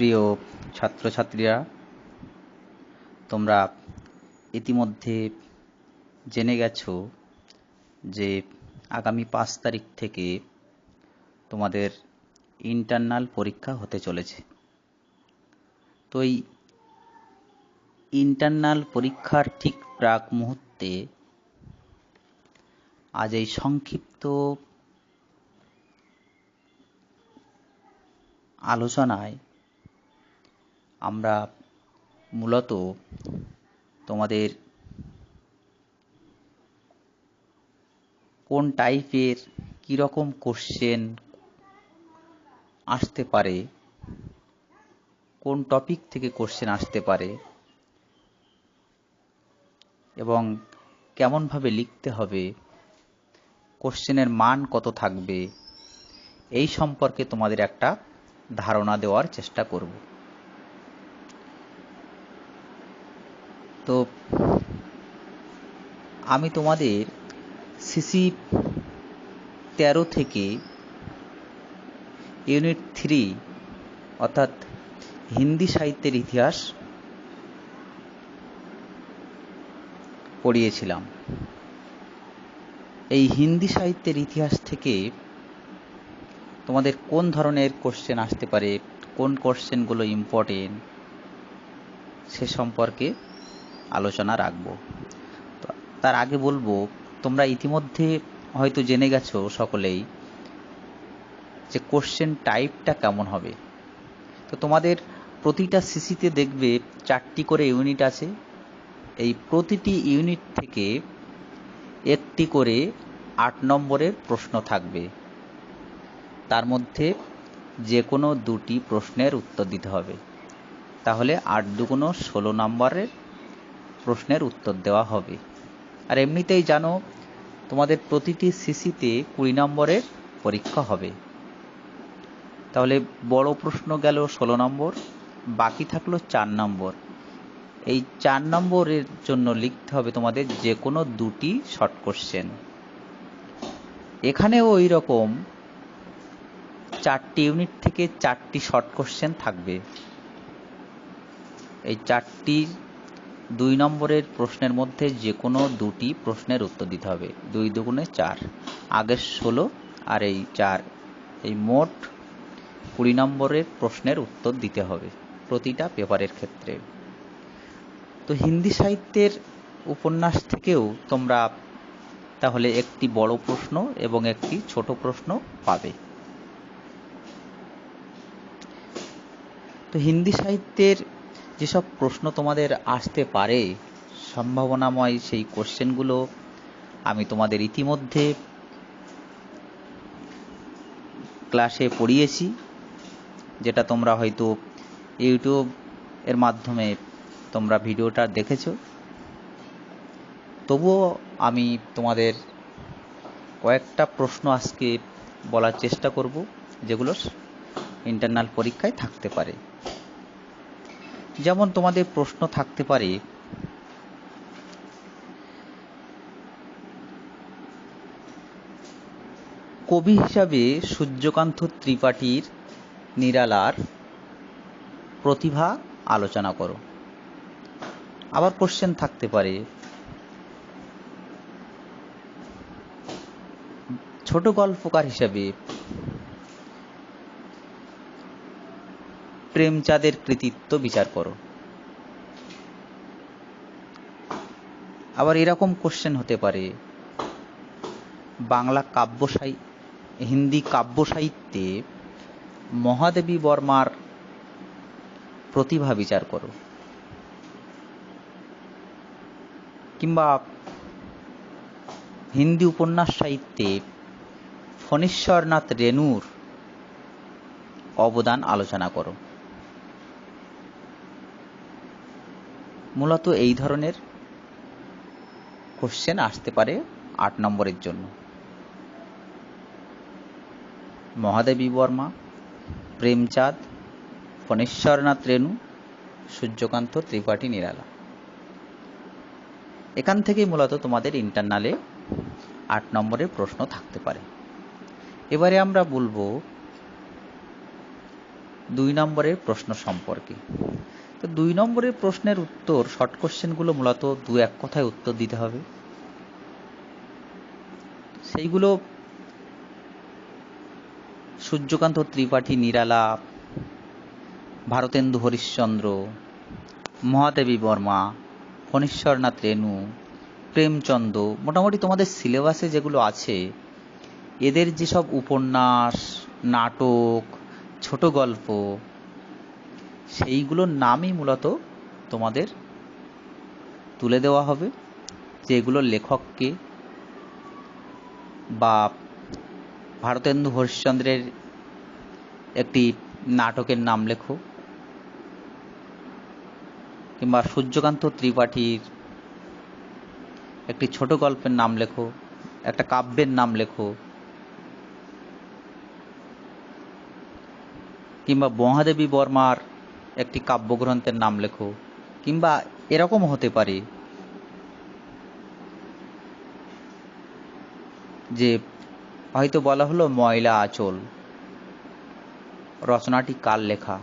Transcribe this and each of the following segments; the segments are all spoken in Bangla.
প্রিয় ছাত্রছাত্রীরা, তোমরা ইতিমধ্যে জেনে গেছো যে আগামী পাঁচ তারিখ থেকে তোমাদের ইন্টারনাল পরীক্ষা হতে চলেছে। তো এই ইন্টারনাল পরীক্ষার ঠিক প্রাক মুহূর্তে আজ এই সংক্ষিপ্ত আলোচনায় আমরা মূলত তোমাদের কোন টাইপের কীরকম কোশ্চেন আসতে পারে, কোন টপিক থেকে কোশ্চেন আসতে পারে, এবং কেমনভাবে লিখতে হবে কোশ্চেনের মান কত থাকবে, এই সম্পর্কে তোমাদের একটা ধারণা দেওয়ার চেষ্টা করব। তো আমি তোমাদের সিসি তেরো থেকে ইউনিট থ্রি, অর্থাৎ হিন্দি সাহিত্যের ইতিহাস পড়িয়েছিলাম। এই হিন্দি সাহিত্যের ইতিহাস থেকে তোমাদের কোন ধরনের কোশ্চেন আসতে পারে, কোন কোশ্চেনগুলো ইম্পর্টেন্ট সে সম্পর্কে আলোচনা রাখব। তার আগে বলব, তোমরা ইতিমধ্যে হয়তো জেনে গেছো সকলেই যে কোশ্চেন টাইপটা কেমন হবে। তো তোমাদের প্রতিটা সিসিতে দেখবে চারটি করে ইউনিট আছে। এই প্রতিটি ইউনিট থেকে একটি করে আট নম্বরের প্রশ্ন থাকবে। তার মধ্যে যে কোনো দুটি প্রশ্নের উত্তর দিতে হবে। তাহলে আট দুগুণ ষোলো নম্বরের প্রশ্নের উত্তর দেওয়া হবে। আর এমনিতেই জানো, তোমাদের প্রতিটি সিসিতে কুড়ি নম্বরের পরীক্ষা হবে। তাহলে বড় প্রশ্ন গেল ষোলো নম্বর, বাকি থাকল চার নম্বর। এই চার নম্বরের জন্য লিখতে হবে তোমাদের যে কোনো দুটি শর্ট কোশ্চেন। এখানেও ওই রকম চারটি ইউনিট থেকে চারটি শর্ট কোশ্চেন থাকবে। এই চারটি দুই নম্বরের প্রশ্নের মধ্যে যে কোনো দুটি প্রশ্নের উত্তর দিতে হবে। দুই দুগুণে চার। আগের ষোলো আর এই চার। এই মোট কুড়ি নম্বরের প্রশ্নের উত্তর দিতে হবে প্রতিটা পেপারের ক্ষেত্রে। তো হিন্দি সাহিত্যের উপন্যাস থেকেও তোমরা তাহলে একটি বড় প্রশ্ন এবং একটি ছোট প্রশ্ন পাবে। তো হিন্দি সাহিত্যের যেসব প্রশ্ন তোমাদের আসতে পারে, সম্ভাবনাময় সেই কোশ্চেনগুলো আমি তোমাদের ইতিমধ্যে ক্লাসে পড়িয়েছি, যেটা তোমরা হয়তো ইউটিউব এর মাধ্যমে তোমরা ভিডিওটা দেখেছ। তবুও আমি তোমাদের কয়েকটা প্রশ্ন আজকে বলার চেষ্টা করব, যেগুলো ইন্টারনাল পরীক্ষায় থাকতে পারে। যেমন তোমাদের প্রশ্ন থাকতে পারে, কবি হিসাবে সূর্যকান্ত ত্রিপাঠীর নিরালার প্রতিভা আলোচনা করো। আবার কোশ্চেন থাকতে পারে, ছোট গল্পকার হিসাবে প্রেমচাঁদের কৃতিত্ব বিচার করো। আবার এরকম কোশ্চেন হতে পারে, বাংলা কাব্য হিন্দি কাব্য সাহিত্যে মহাদেবী বর্মার প্রতিভা বিচার করো। কিংবা হিন্দি উপন্যাস সাহিত্যে ফণীশ্বরনাথ রেণুর অবদান আলোচনা করো। মূলত এই ধরনের কোশ্চেন আসতে পারে আট নম্বরের জন্য। মহাদেবী বর্মা, প্রেমচাঁদ, ফণেশ্বরনাথ রেণু, সূর্যকান্ত ত্রিপাঠী নিরালা। এখান থেকেই মূলত তোমাদের ইন্টারনালে আট নম্বরের প্রশ্ন থাকতে পারে। এবারে আমরা বলব দুই নম্বরের প্রশ্ন সম্পর্কে। তো দুই নম্বরের প্রশ্নের উত্তর শর্ট কোশ্চেনগুলো মূলত দু এক কথায় উত্তর দিতে হবে। সেইগুলো সূর্যকান্ত ত্রিপাঠী, নিরালা, ভারতেন্দু হরিশ্চন্দ্র, মহাদেবী বর্মা, ফণীশ্বরনাথ রেণু, প্রেমচন্দ, মোটামুটি তোমাদের সিলেবাসে যেগুলো আছে, এদের যেসব উপন্যাস, নাটক, ছোট গল্প সেইগুলোর নামই মূলত তোমাদের তুলে দেওয়া হবে, যে এগুলোর লেখককে বা ভারতেন্দু হরিশ্চন্দ্রের একটি নাটকের নাম লেখো, কিংবা সূর্যকান্ত ত্রিপাঠীর একটি ছোট গল্পের নাম লেখো, একটা কাব্যের নাম লেখো, কিংবা মহাদেবী বর্মার একটি কাব্যগ্রন্থের নাম লেখো, কিংবা এরকম হতে পারে যে হয়তো বলা হলো ময়লা আঁচল, রচনাটি কার লেখা?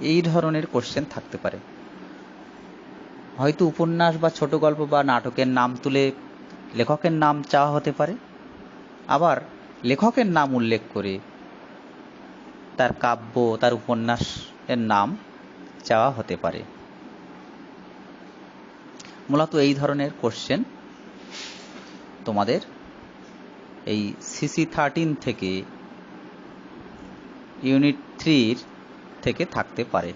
এই ধরনের কোশ্চেন থাকতে পারে। হয়তো উপন্যাস বা ছোট গল্প বা নাটকের নাম তুলে লেখকের নাম চাওয়া হতে পারে, আবার লেখকের নাম উল্লেখ করে তার কাব্য, তার উপন্যাসের নাম চাওয়া হতে পারে। মূলত এই ধরনের কোশ্চেন তোমাদের এই সিসি থার্টিন থেকে ইউনিট থ্রির থেকে থাকতে পারে।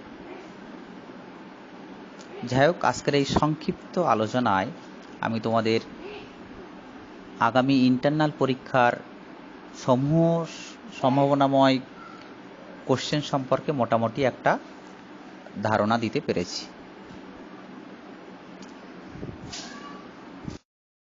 যাই হোক, আজকের এই সংক্ষিপ্ত আলোচনায় আমি তোমাদের আগামী ইন্টারনাল পরীক্ষার সমূহ, সম্ভাবনাময় কোশ্চেন সম্পর্কে মোটামুটি একটা ধারণা দিতে পেরেছি।